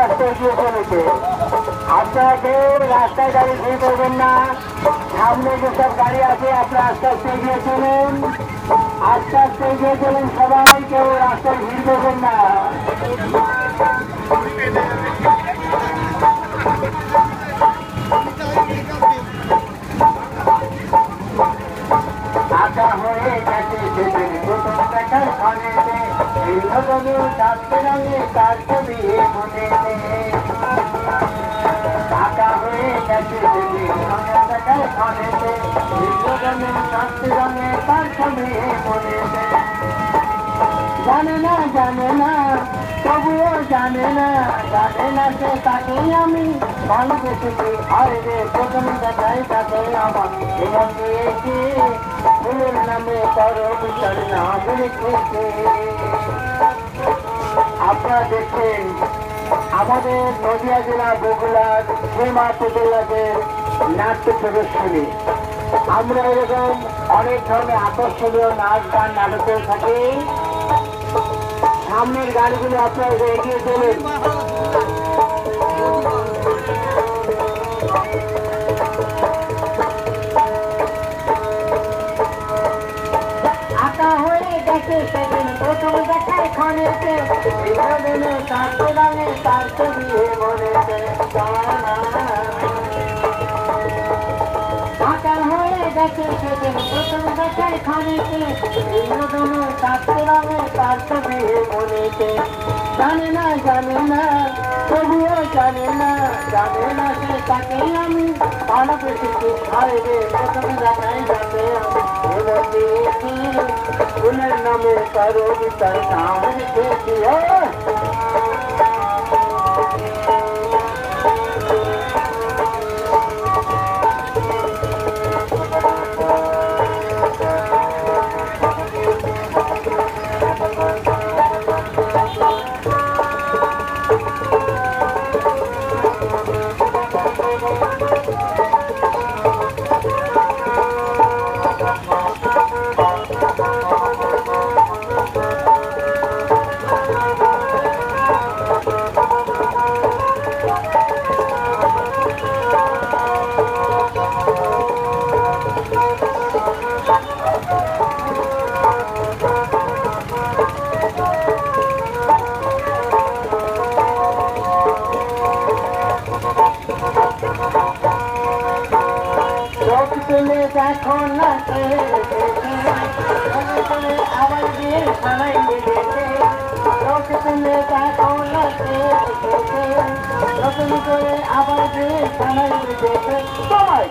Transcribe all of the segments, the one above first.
আস্তে এগিয়ে রাস্তায় গাড়ি ভিড় করবেন না সামনে যেসব গাড়ি আছে আপনারা আস্তে আস্তে চলুন আস্তে আস্তে চলুন সবাই কেউ রাস্তায় ভিড় করবেন না হয়ে গেছে ভবনে চারটে রঙে তার ছবি মনে আঁকা হয়ে গেছে সেদিন প্রথম দেখার ক্ষণেতে এই ভবনে চারটে রঙে তার ছবি মনেতে জানে না, তবুও জানে না জানে না সে তাকেই আমি ভালোবেসেছি আরে রে, প্রথম দেখাই তাকে আমার। জীবন দিয়েছি ফুলের নামে করো বিচার রেখেছে। আপনারা দেখছেন আমাদের নদিয়া জেলা বগুড়ার শ্রীমা পুতুল্লাদের নাট্য প্রদর্শনী। আমরা এরকম অনেক ধরনের আকর্ষণীয় নাচ গান নাটক করে থাকি। সামনের গাড়িগুলো আপনারা এগিয়ে চলুন। প্রথম দেখার ক্ষণেতে। তার কাঁদতে রঙে তার ছবি মনেতে গেছে সেদিন প্রথম দেখার ক্ষণেতে বিনোদনে কাঁদতে ছবি মনেতে জানে না জানে না তবুও জানে না জানে না সে তাকেই আমি ভালোবেসেছি নামে কারও বিচার নাম তুলে দেখো না আবার দিয়ে সারাই লেগেছে চোখ তুলে দেখো না নতুন করে লেগেছে সবাই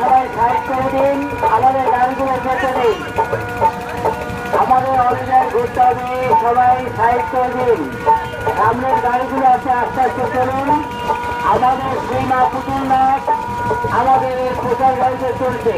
সবাই সাইড দিন আমাদের ঘুরতে হবে সবাই সাইড করে দিন। সামনের গাড়িগুলো আছে, আস্তে আস্তে চলুন। আমাদের শ্রীমা পুতুল নাথ আমাদের প্রচার গাড়িতে চলছে।